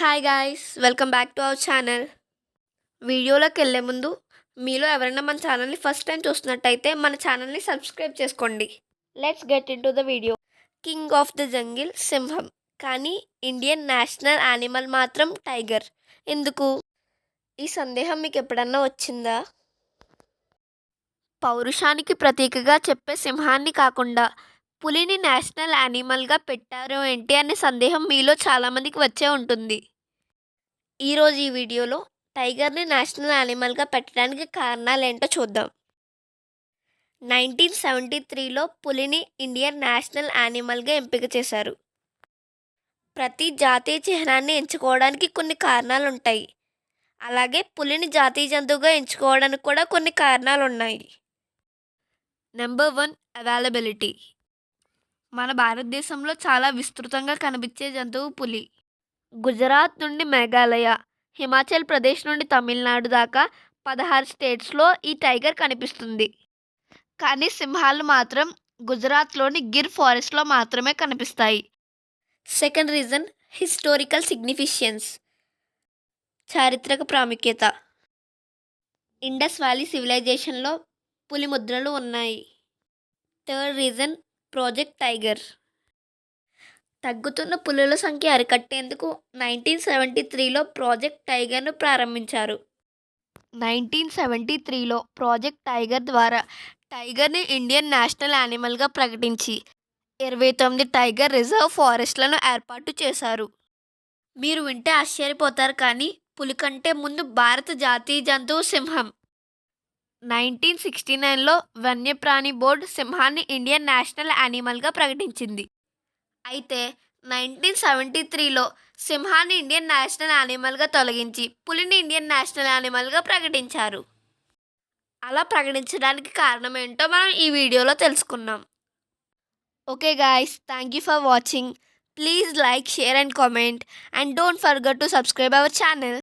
Hi guys welcome back to our channel వీడియోలోకి వెళ్ళే ముందు మీలో ఎవరైనా మన ఛానల్ని ఫస్ట్ టైం చూస్తున్నట్టయితే మన ఛానల్ని సబ్స్క్రైబ్ చేసుకోండి. Let's get into the video king of the jungle సింహం కానీ ఇండియన్ నేషనల్ యానిమల్ మాత్రం టైగర్ ఎందుకు? ఈ సందేహం మీకు ఎప్పుడన్నా వచ్చిందా? పౌరుషానికి ప్రతీకగా చెప్పే సింహాన్ని కాకుండా పులిని నేషనల్ యానిమల్గా పెట్టారు ఏంటి అనే సందేహం మీలో చాలామందికి వచ్చే ఉంటుంది. ఈరోజు ఈ వీడియోలో టైగర్ని నేషనల్ యానిమల్గా పెట్టడానికి కారణాలు ఏంటో చూద్దాం. నైన్టీన్ సెవెంటీ త్రీలో పులిని ఇండియన్ నేషనల్ యానిమల్గా ఎంపిక చేశారు. ప్రతి జాతీయ చిహ్నాన్ని ఎంచుకోవడానికి కొన్ని కారణాలు ఉంటాయి అలాగే పులిని జాతీయ జంతువుగా ఎంచుకోవడానికి కూడా కొన్ని కారణాలు ఉన్నాయి నెంబర్ వన్ అవైలబిలిటీ. మన భారతదేశంలో చాలా విస్తృతంగా కనిపించే జంతువు పులి. గుజరాత్ నుండి మేఘాలయ హిమాచల్ ప్రదేశ్ నుండి తమిళనాడు దాకా పదహారు స్టేట్స్లో ఈ టైగర్ కనిపిస్తుంది. కానీ సింహాలు మాత్రం గుజరాత్లోని గిర్ ఫారెస్ట్లో మాత్రమే కనిపిస్తాయి. Second reason historical significance. చారిత్రక ప్రాముఖ్యత. ఇండస్ వ్యాలీ సివిలైజేషన్లో పులి ముద్రలు ఉన్నాయి. Third reason project tiger. తగ్గుతున్న పులుల సంఖ్య అరికట్టేందుకు నైన్టీన్ సెవెంటీ త్రీలో ప్రాజెక్ట్ టైగర్ను ప్రారంభించారు. నైన్టీన్ సెవెంటీ త్రీలో ప్రాజెక్ట్ టైగర్ ద్వారా టైగర్ని ఇండియన్ నేషనల్ యానిమల్గా ప్రకటించి ఇరవై తొమ్మిది టైగర్ రిజర్వ్ ఫారెస్ట్లను ఏర్పాటు చేశారు. మీరు వింటే ఆశ్చర్యపోతారు కానీ పులి కంటే ముందు భారత జాతీయ జంతువు సింహం. నైన్టీన్ సిక్స్టీ నైన్లో వన్యప్రాణి బోర్డు సింహాన్ని ఇండియన్ నేషనల్ యానిమల్గా ప్రకటించింది. అయితే నైన్టీన్ సెవెంటీ త్రీలో సింహాన్ని ఇండియన్ నేషనల్ యానిమల్గా తొలగించి పులిని ఇండియన్ నేషనల్ యానిమల్గా ప్రకటించారు. అలా ప్రకటించడానికి కారణం ఏంటో మనం ఈ వీడియోలో తెలుసుకున్నాం. Okay guys thank you for watching. Please like share and comment. And don't forget to subscribe our channel.